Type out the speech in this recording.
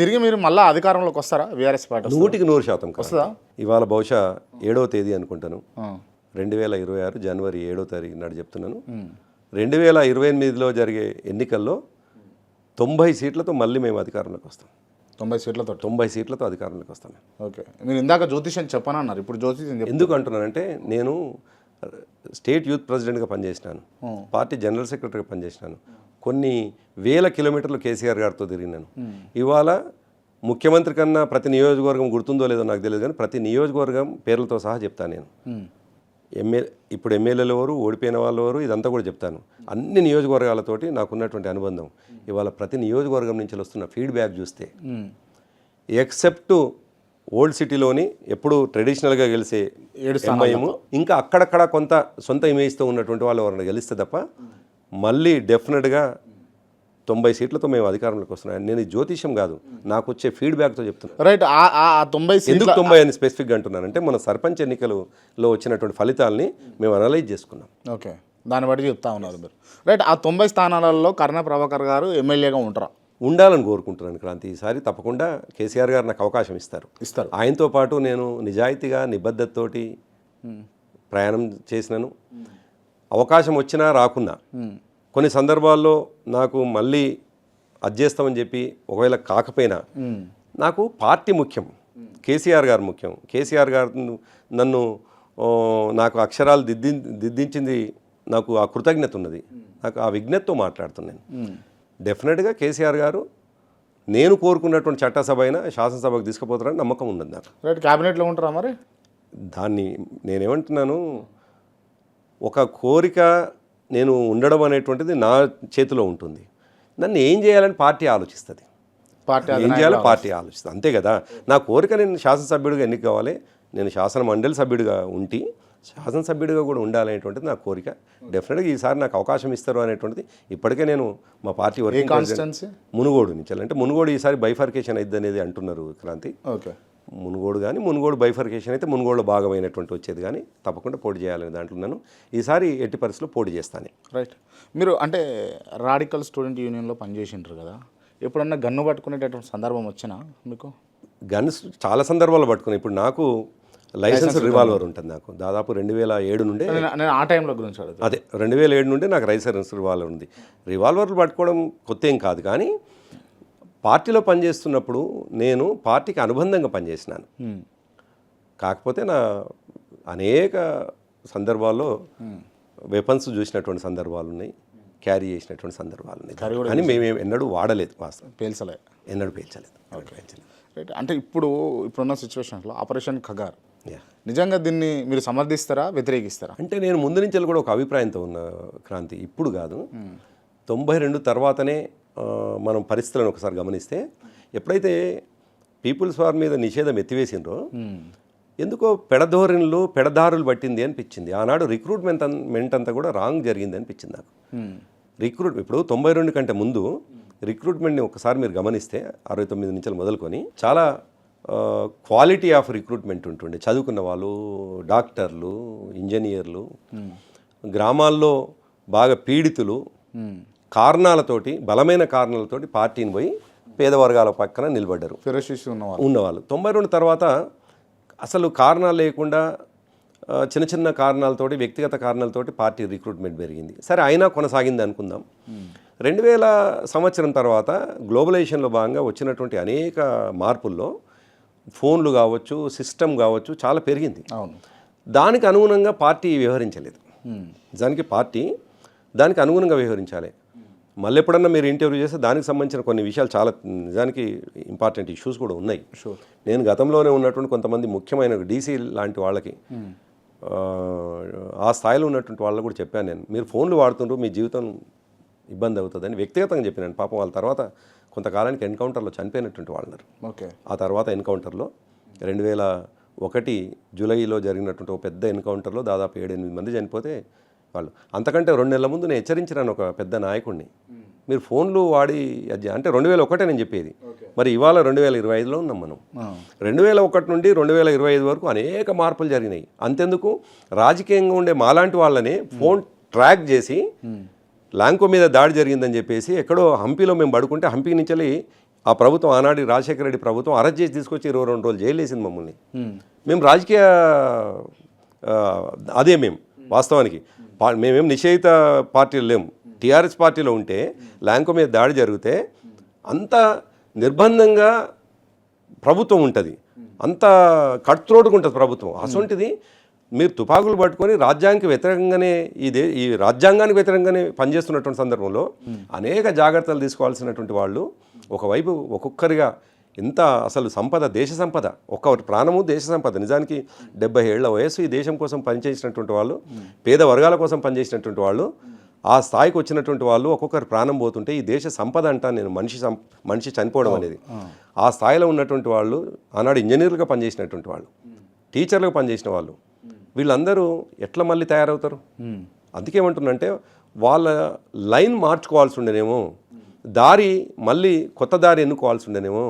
తిరిగి మీరు మళ్ళీ అధికారంలోకి వస్తారా? BRS party? నూటికి నూరు శాతం. వస్తుందా? ఇవాళ బహుశా ఏడవ తేదీ అనుకుంటాను. రెండు వేల ఇరవై ఆరు జనవరి ఏడో తారీఖు నాడు చెప్తున్నాను. రెండు వేల ఇరవై ఎనిమిదిలో జరిగే ఎన్నికల్లో తొంభై సీట్లతో మళ్ళీ మేము అధికారంలోకి వస్తాం. తొంభై సీట్లతో? తొంభై సీట్లతో అధికారంలోకి వస్తాం ఓకే. మీరు ఇందాక జ్యోతిష్యం చెప్పనన్నారు. ఇప్పుడు జ్యోతిష్యం ఎందుకు అంటున్నానంటే నేను స్టేట్ యూత్ ప్రెసిడెంట్గా పనిచేసినాను. పార్టీ జనరల్ సెక్రటరీగా పనిచేసినాను. కొన్ని వేల కిలోమీటర్లు కేసీఆర్ గారితో తిరిగినాను ఇవాళ ముఖ్యమంత్రి కన్నా ప్రతి నియోజకవర్గం గుర్తుందో లేదో నాకు తెలియదు కానీ ప్రతి నియోజకవర్గం పేర్లతో సహా చెప్తాను నేను. ఎమ్మెల్యే ఇప్పుడు ఎమ్మెల్యేలు ఎవరు ఓడిపోయిన వాళ్ళు ఎవరు ఇదంతా కూడా చెప్తాను. అన్ని నియోజకవర్గాలతోటి నాకున్నటువంటి అనుబంధం. ఇవాళ ప్రతి నియోజకవర్గం నుంచి వస్తున్న ఫీడ్బ్యాక్ చూస్తే ఎక్సెప్ట్ ఓల్డ్ సిటీలోని ఎప్పుడు ట్రెడిషనల్గా గెలిచే ఏడు ఎంఐఎం ఇంకా అక్కడక్కడ కొంత సొంత ఇమేజ్తో ఉన్నటువంటి వాళ్ళు ఎవరైనా గెలిస్తే తప్ప మళ్ళీ డెఫినెట్గా తొంభై సీట్లతో మేము అధికారంలోకి వస్తున్నాం. నేను జ్యోతిష్యం కాదు నాకు వచ్చే ఫీడ్బ్యాక్తో చెప్తున్నాను రైట్ ఆ ఆ- ఆ తొంభై ఎందుకు తొంభై అని స్పెసిఫిక్గా అంటున్నానంటే మన సర్పంచ్ ఎన్నికలలో వచ్చినటువంటి ఫలితాలని మేము అనలైజ్ చేసుకున్నాం. ఓకే దాన్ని బట్టి చెప్తా ఉన్నారు మీరు. రైట్ ఆ తొంభై స్థానాలలో కర్ణ ప్రభాకర్ గారు ఎమ్మెల్యేగా ఉంటారా? ఉండాలని కోరుకుంటున్నాను క్రాంతి. ఈసారి తప్పకుండా కేసీఆర్ గారు నాకు అవకాశం ఇస్తారు. ఇస్తారు. ఆయనతో పాటు నేను నిజాయితీగా నిబద్ధతతోటి ప్రయాణం చేసినాను. అవకాశం వచ్చినా రాకున్నా. కొన్ని సందర్భాల్లో నాకు మళ్ళీ అది చేస్తామని చెప్పి ఒకవేళ కాకపోయినా నాకు పార్టీ ముఖ్యం. కేసీఆర్ గారు ముఖ్యం. కేసీఆర్ గారు నన్ను నాకు అక్షరాలు దిద్ది దిద్దించింది నాకు ఆ కృతజ్ఞత ఉన్నది. నాకు ఆ విజ్ఞతతో మాట్లాడుతున్నాను డెఫినెట్గా కేసీఆర్ గారు నేను కోరుకున్నటువంటి చట్టసభ అయినా శాసనసభకు తీసుకుపోతారని నమ్మకం ఉన్నది నాకు. రైట్ క్యాబినెట్లో ఉంటారా మరి? దాన్ని నేనేమంటున్నాను ఒక కోరిక నేను ఉండడం అనేటువంటిది నా చేతిలో ఉంటుంది. నన్ను ఏం చేయాలని పార్టీ ఆలోచిస్తుంది? పార్టీ ఏం చేయాలో పార్టీ ఆలోచిస్తుంది. అంతే కదా. నా కోరిక నేను శాసనసభ్యుడిగా ఎన్నిక కావాలి నేను శాసన మండలి సభ్యుడిగా ఉండి శాసనసభ్యుడిగా కూడా ఉండాలనేటువంటిది నా కోరిక. డెఫినెట్గా ఈసారి నాకు అవకాశం ఇస్తారు అనేటువంటిది ఇప్పటికే నేను మా పార్టీ వర్కింగ్ మునుగోడు నుంచి. అంటే మునుగోడు ఈసారి బైఫర్కేషన్ అయింది అనేది అంటున్నారు క్రాంతి ఓకే. మునుగోడు కానీ మునుగోడు బైఫర్కేషన్ అయితే మునుగోడులో భాగమైనటువంటి వచ్చేది కానీ తప్పకుండా పోటీ చేయాలనే దాంట్లో ఉన్నాను. ఈసారి ఎట్టి పరిస్థితుల్లో పోటీ చేస్తాను. రైట్. మీరు అంటే రాడికల్ స్టూడెంట్ యూనియన్లో పనిచేసింటారు కదా. ఎప్పుడన్నా గన్ను పట్టుకునేటటువంటి సందర్భం వచ్చినా మీకు? గన్స్ చాలా సందర్భాలు పట్టుకున్నాను ఇప్పుడు నాకు లైసెన్స్ రివాల్వర్ ఉంటుంది నాకు. దాదాపు రెండు వేల ఏడు నుండే నేను ఆ టైంలో గురించి అదే రెండు వేల ఏడు నుండే నాకు లైసెన్స్ రివాల్వర్ ఉంది. రివాల్వర్లు పట్టుకోవడం కొత్త ఏం కాదు కానీ పార్టీలో పనిచేస్తున్నప్పుడు నేను పార్టీకి అనుబంధంగా పనిచేసినాను. కాకపోతే నా అనేక సందర్భాల్లో వెపన్స్ చూసినటువంటి సందర్భాలు ఉన్నాయి క్యారీ చేసినటువంటి సందర్భాలు ఉన్నాయి కానీ మేము ఎన్నడూ వాడలేదు వాస్తవం పేల్చలే. ఎన్నడూ పేల్చలేదు. పేల్చలేదు. రైట్. అంటే ఇప్పుడు ఇప్పుడున్న సిచ్యువేషన్లో ఆపరేషన్ ఖగార్. యా నిజంగా దీన్ని మీరు సమర్థిస్తారా వ్యతిరేకిస్తారా? అంటే నేను ముందు నుంచి కూడా ఒక అభిప్రాయంతో ఉన్న క్రాంతి ఇప్పుడు కాదు. తొంభై రెండు తర్వాతనే మనం పరిస్థితులను ఒకసారి గమనిస్తే ఎప్పుడైతే పీపుల్స్ వార్ మీద నిషేధం ఎత్తివేసిండ్రో ఎందుకో పెడధోరణులు పెడదారులు పట్టింది అనిపించింది. ఆనాడు రిక్రూట్మెంట్ మెంట్ అంతా కూడా రాంగ్ జరిగింది అనిపించింది నాకు. రిక్రూట్ ఇప్పుడు తొంభై రెండు కంటే ముందు రిక్రూట్మెంట్ని ఒకసారి మీరు గమనిస్తే అరవై తొమ్మిది నుంచి మొదలుకొని చాలా క్వాలిటీ ఆఫ్ రిక్రూట్మెంట్ ఉంటుండే. చదువుకున్న వాళ్ళు డాక్టర్లు ఇంజనీర్లు గ్రామాల్లో బాగా పీడితులు కారణాలతోటి బలమైన కారణాలతోటి పార్టీని పోయి పేద వర్గాల పక్కన నిలబడ్డారు. ఉన్నవారు ఉన్నవాళ్ళు. తొంభై రెండు తర్వాత అసలు కారణాలు లేకుండా చిన్న చిన్న కారణాలతోటి వ్యక్తిగత కారణాలతోటి పార్టీ రిక్రూట్మెంట్ పెరిగింది. సరే అయినా కొనసాగింది అనుకుందాం. రెండు వేల సంవత్సరం తర్వాత గ్లోబలైజేషన్లో భాగంగా వచ్చినటువంటి అనేక మార్పుల్లో ఫోన్లు కావచ్చు సిస్టమ్ కావచ్చు చాలా పెరిగింది. అవును. దానికి అనుగుణంగా పార్టీ వ్యవహరించలేదు. దానికి పార్టీ దానికి అనుగుణంగా వ్యవహరించాలి. మళ్ళీ ఎప్పుడన్నా మీరు ఇంటర్వ్యూ చేస్తే దానికి సంబంధించిన కొన్ని విషయాలు చాలా నిజానికి ఇంపార్టెంట్ ఇష్యూస్ కూడా ఉన్నాయి. నేను గతంలోనే ఉన్నటువంటి కొంతమంది ముఖ్యమైన డీసీ లాంటి వాళ్ళకి ఆ, ఆ స్థాయిలో ఉన్నటువంటి వాళ్ళకు కూడా చెప్పాను నేను. మీరు ఫోన్లు వాడుతుండ్రు మీ జీవితం ఇబ్బంది అవుతుందని వ్యక్తిగతంగా చెప్పినాను పాపం వాళ్ళ తర్వాత కొంతకాలానికి ఎన్కౌంటర్లో చనిపోయినటువంటి వాళ్ళు ఓకే. ఆ తర్వాత ఎన్కౌంటర్లో రెండు వేల ఒకటి జూలైలో జరిగినటువంటి ఒక పెద్ద ఎన్కౌంటర్లో దాదాపు ఏడు ఎనిమిది మంది చనిపోతే వాళ్ళు. అంతకంటే రెండు నెలల ముందు నేను హెచ్చరించినాను ఒక పెద్ద నాయకుడిని మీరు ఫోన్లు వాడి అది అంటే రెండు వేల ఒకటే నేను చెప్పేది. మరి ఇవాళ రెండు వేల ఇరవై ఐదులో ఉన్నాం మనం. రెండు వేల ఒకటి నుండి రెండు వేల ఇరవై ఐదు వరకు అనేక మార్పులు జరిగినాయి. అంతెందుకు? రాజకీయంగా ఉండే మాలాంటి వాళ్ళని ఫోన్ ట్రాక్ చేసి లాంకో మీద దాడి జరిగిందని చెప్పేసి ఎక్కడో హంపీలో మేము పడుకుంటే హంపీ నుంచి ఆ ప్రభుత్వం ఆనాటి రాజశేఖర రెడ్డి ప్రభుత్వం అరెస్ట్ చేసి తీసుకొచ్చి ఇరవై రెండు రోజులు జైలు వేసింది మమ్మల్ని. మేము. రాజకీయ అదే మేము. వాస్తవానికి. మేమేం నిషేధిత పార్టీలు లేము టీఆర్ఎస్ పార్టీలో ఉంటే ల్యాంకో మీద దాడి జరిగితే అంత నిర్బంధంగా ప్రభుత్వం ఉంటుంది. అంత కట్త్రోటుగా ఉంటుంది ప్రభుత్వం. అసొంటిది మీరు తుపాకులు పట్టుకొని రాజ్యాంగకి వ్యతిరేకంగానే ఈ దే ఈ రాజ్యాంగానికి వ్యతిరేకంగానే పనిచేస్తున్నటువంటి సందర్భంలో అనేక జాగ్రత్తలు తీసుకోవాల్సినటువంటి వాళ్ళు ఒకవైపు ఒక్కొక్కరిగా ఎంత అసలు సంపద దేశ సంపద ఒక్క ప్రాణము దేశ సంపద. నిజానికి డెబ్బై ఏళ్ళ వయసు ఈ దేశం కోసం పనిచేసినటువంటి వాళ్ళు పేద వర్గాల కోసం పనిచేసినటువంటి వాళ్ళు ఆ స్థాయికి వచ్చినటువంటి వాళ్ళు ఒక్కొక్కరి ప్రాణం పోతుంటే ఈ దేశ సంపద అంటా నేను మనిషి సం మనిషి చనిపోవడం అనేది. ఆ స్థాయిలో ఉన్నటువంటి వాళ్ళు ఆనాడు ఇంజనీర్లుగా పనిచేసినటువంటి వాళ్ళు టీచర్లుగా పనిచేసిన వాళ్ళు వీళ్ళందరూ ఎట్లా మళ్ళీ తయారవుతారు? ఉమ్. అందుకేమంటున్నంటే వాళ్ళ లైన్ మార్చుకోవాల్సి ఉండేనేమో దారి మళ్ళీ కొత్త దారి ఎన్నుకోవాల్సి ఉండేనేమో